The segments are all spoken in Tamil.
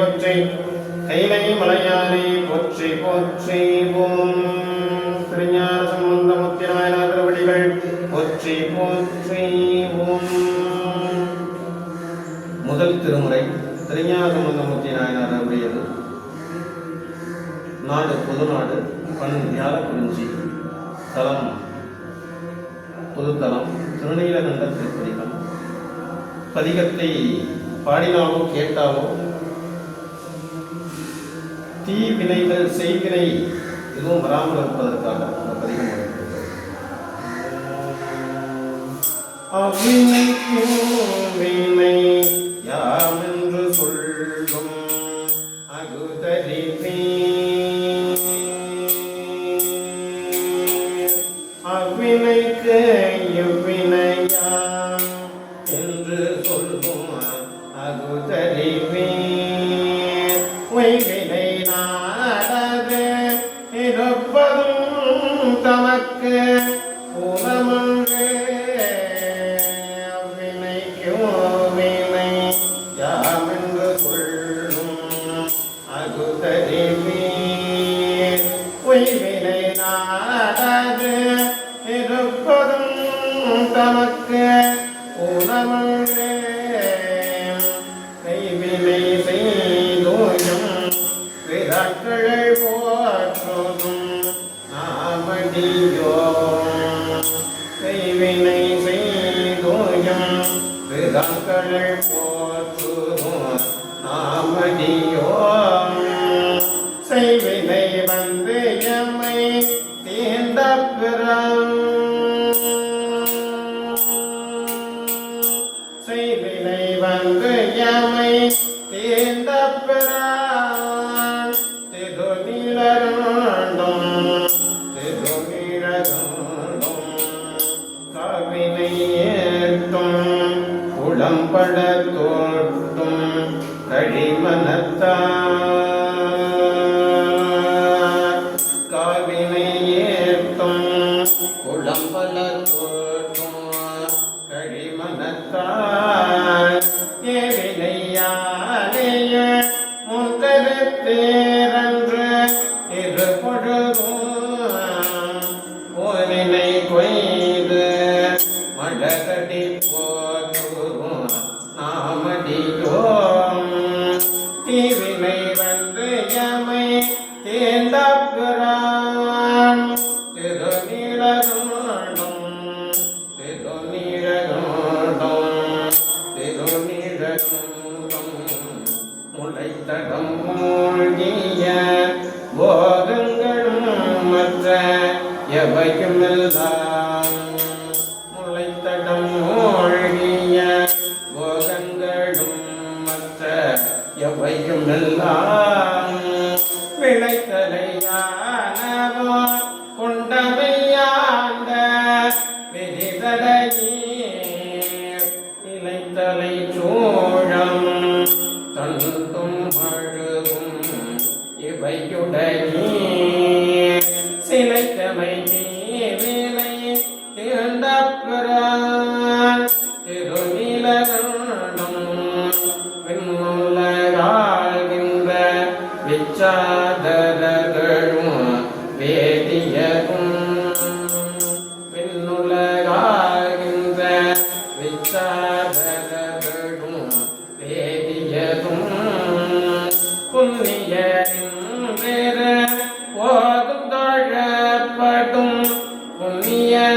போற்றி கைலை மலையானை போற்றி போற்றி ஓம் திருஞான சம்பந்த முத்தியமான திருவடிகள் போற்றி ஓம் முதல் திருமுறை திருஞான சம்பந்த முத்தி நாயனார் அவருடையது நாடு பொதுநாடு பண் ஞான குறிஞ்சி தலம் பொதுத்தலம் திருநீலகண்ட திருப்பதிகம் பதிகத்தை பாடினாலோ கேட்டாலோ தீ வினைகள் செய்வினை எதுவும் வராமல் இருப்பதற்காக அந்த பதிகம் அமைக்கப்பட்டது. வினை யாமென்று சொல்லும் அகுதறிவே அவினைக்கு குளம்பல கழிமனத்தார் ஏவினையாலேய முந்தரத்தேரன்று இரு பொழுதும் போனினை கொய்து மழகடி போதும் நாமடியோம் போகங்களும் மற்ற எவையுமெல்லாம் விளைத்தலையானவோ கொண்டவையாண்ட விரிதடையீர் இலைத்தலை சோழம் தந்தும் அழுகும் இவையும்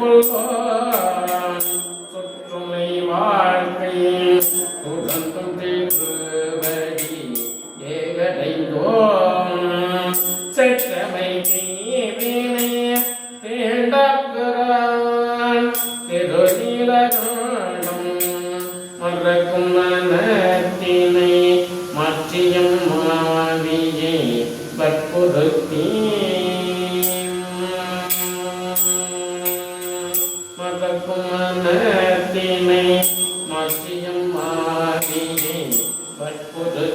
கொள்வான் சொற்றுமை வாழ்க்கையில் உடம்பும் திருவடி ஏவடைந்தோம் செற்றமை தீவினை தேண்டக்கிறான் திருநீலகாண்டம் மறக்கும் மன like,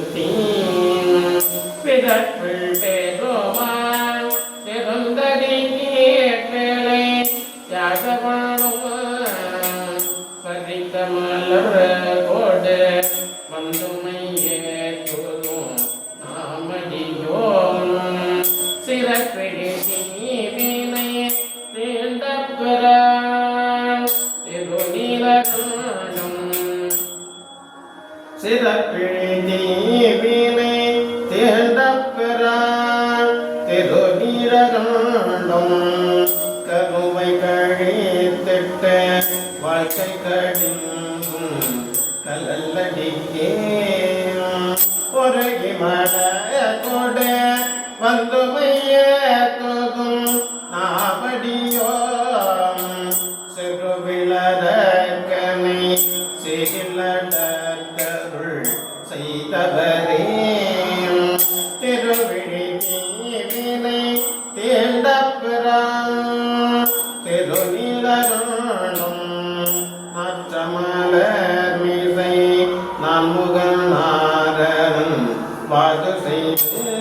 திருநீரகண்டும் கருவை கழித்திட்ட வாழ்க்கை கடிந்தும் கலல்லடிக்கே மலர் மீசை நான் முகநாரன் வாது செய்து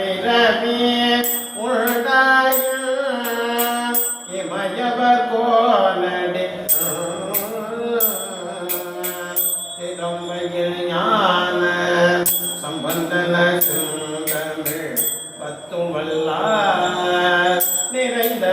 பிறவி உண்டாயில் இமயவர் கோலடி. திருமையில் ஞான சம்பந்தன சுந்தமிழ் பத்தும் வல்லார். நிறைந்த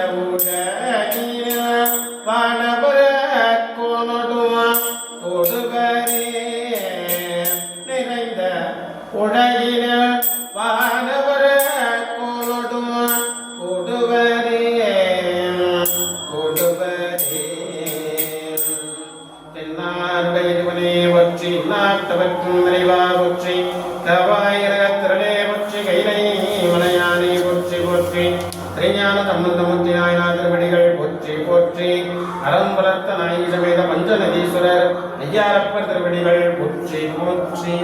அறம் வளர்த்த நாயிடமேத பஞ்சநதீஸ்வரர் ஐயாரப்பர் திருவடிகள் உச்சி மூச்சி